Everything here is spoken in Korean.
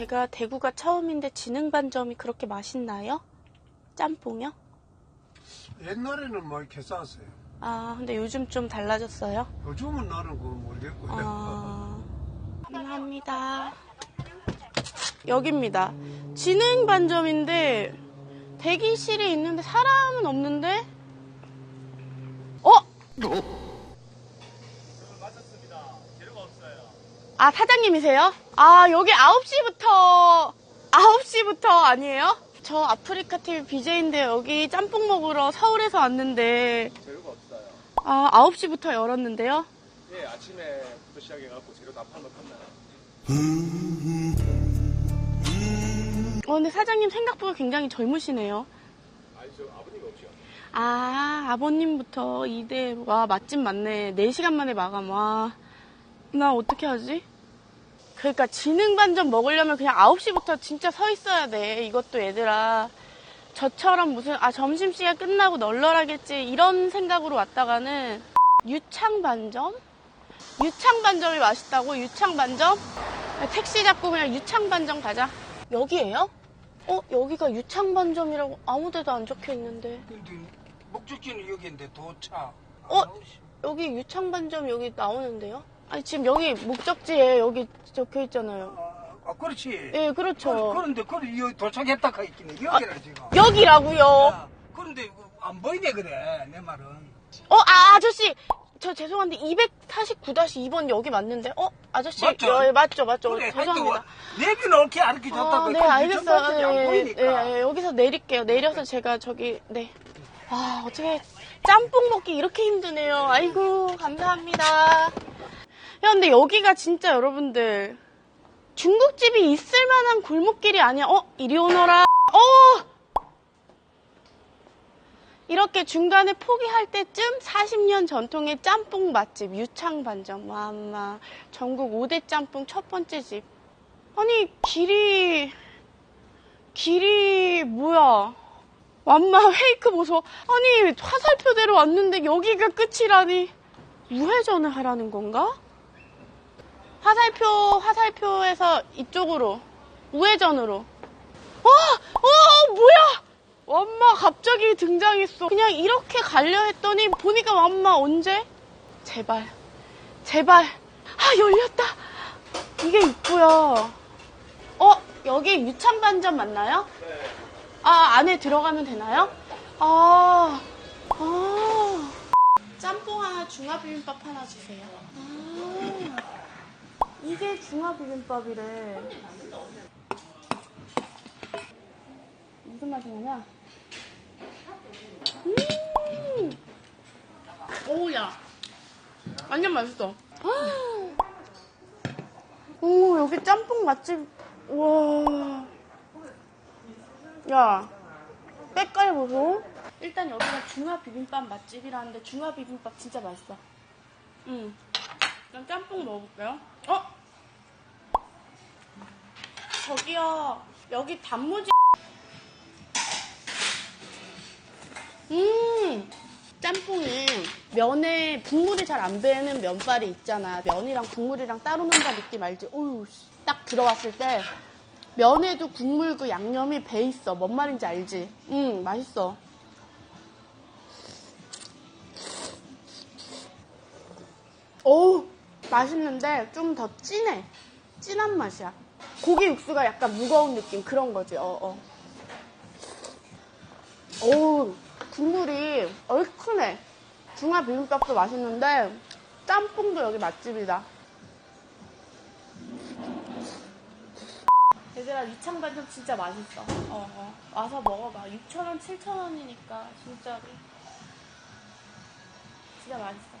제가 대구가 처음인데 진흥반점이 그렇게 맛있나요? 짬뽕이요? 옛날에는 뭐 이렇게 쌌어요. 아, 근데 요즘 좀 달라졌어요? 요즘은 나는 그거 모르겠고요. 아, 감사합니다. 여기입니다. 진흥반점인데 대기실에 있는데 사람은 없는데? 어? 아, 사장님이세요? 아, 여기 9시부터, 9시부터 아니에요? 저 아프리카 TV BJ인데 여기 짬뽕 먹으러 서울에서 왔는데, 재료가 없어요. 아, 9시부터 열었는데요? 예, 아침에부터 시작해갖고 재료 다 팔러 갔나요? 어, 근데 사장님 생각보다 굉장히 젊으시네요. 아니, 저 아버님 없죠. 아, 아버님부터 2대, 와, 맛집 맞네. 4시간 만에 마감, 와. 나 어떻게 하지? 그러니까 지능반점 먹으려면 그냥 9시부터 진짜 서 있어야 돼. 이것도 얘들아. 저처럼 무슨, 아, 점심시간 끝나고 널널하겠지. 이런 생각으로 왔다가는 유창 반점? 유창 반점이 맛있다고? 유창 반점? 택시 잡고 그냥 유창 반점 가자. 여기에요? 어, 여기가 유창 반점이라고 아무 데도 안 적혀 있는데. 근데 목적지는 여기인데 도착. 어? 여기 유창 반점 여기 나오는데요? 아니 지금 여기 목적지에 여기 적혀 있잖아요. 아, 아, 그렇지. 예, 그렇죠. 그, 런데 그래 여기 도착했다 가 있긴 해. 여기라 지금. 여기라고요. 야, 그런데 이거 안 보이네 그래 내 말은. 어, 아, 아저씨. 저 죄송한데 249-2번 여기 맞는데? 어, 아저씨. 맞죠? 예, 맞죠, 맞죠. 그래, 죄송합니다. 이렇게 안 이렇게 아, 줬다고. 네, 알겠어요. 안 예, 보이니까. 예, 예, 여기서 내릴게요. 내려서 제가 저기, 네. 아, 어떻게 짬뽕 먹기 이렇게 힘드네요. 아이고, 감사합니다. 야, 근데 여기가 진짜 여러분들 중국집이 있을 만한 골목길이 아니야. 어, 이리 오너라. 어! 이렇게 중간에 포기할 때쯤 40년 전통의 짬뽕 맛집 유창반점. 와, 엄마. 전국 5대 짬뽕 첫 번째 집. 아니, 길이, 길이, 뭐야. 완마 페이크 보소. 아니, 화살표대로 왔는데 여기가 끝이라니. 우회전을 하라는 건가? 화살표, 화살표에서 이쪽으로. 우회전으로. 어! 어! 뭐야! 완마 갑자기 등장했어. 그냥 이렇게 가려 했더니 보니까 완마 언제? 제발. 제발. 아, 열렸다. 이게 있고요. 어, 여기 유창반점 맞나요? 네. 아, 안에 들어가면 되나요? 아, 아. 짬뽕 하나, 중화비빔밥 하나 주세요. 아, 이게 중화비빔밥이래. 무슨 맛이냐면, 음! 오, 야. 완전 맛있어. 오, 여기 짬뽕 맛집. 우와. 야, 때깔 보소. 일단 여기가 중화 비빔밥 맛집이라는데 중화 비빔밥 진짜 맛있어. 응. 그럼 짬뽕 먹어볼게요. 어? 저기요. 여기 단무지. 음. 짬뽕은 면에 국물이 잘 안 배는 면발이 있잖아. 면이랑 국물이랑 따로 논다 느낌 알지? 씨. 딱 들어왔을 때 면에도 국물 그 양념이 배 있어. 뭔 말인지 알지? 응, 맛있어. 어우, 맛있는데 좀 더 진해. 진한 맛이야. 고기 육수가 약간 무거운 느낌 그런 거지. 어, 어. 어우, 국물이 얼큰해. 중화 비빔밥도 맛있는데 짬뽕도 여기 맛집이다. 얘들아 유창반점 진짜 맛있어. 어, 어. 와서 먹어봐. 6,000원, 7,000원이니까 진짜로. 진짜 맛있어.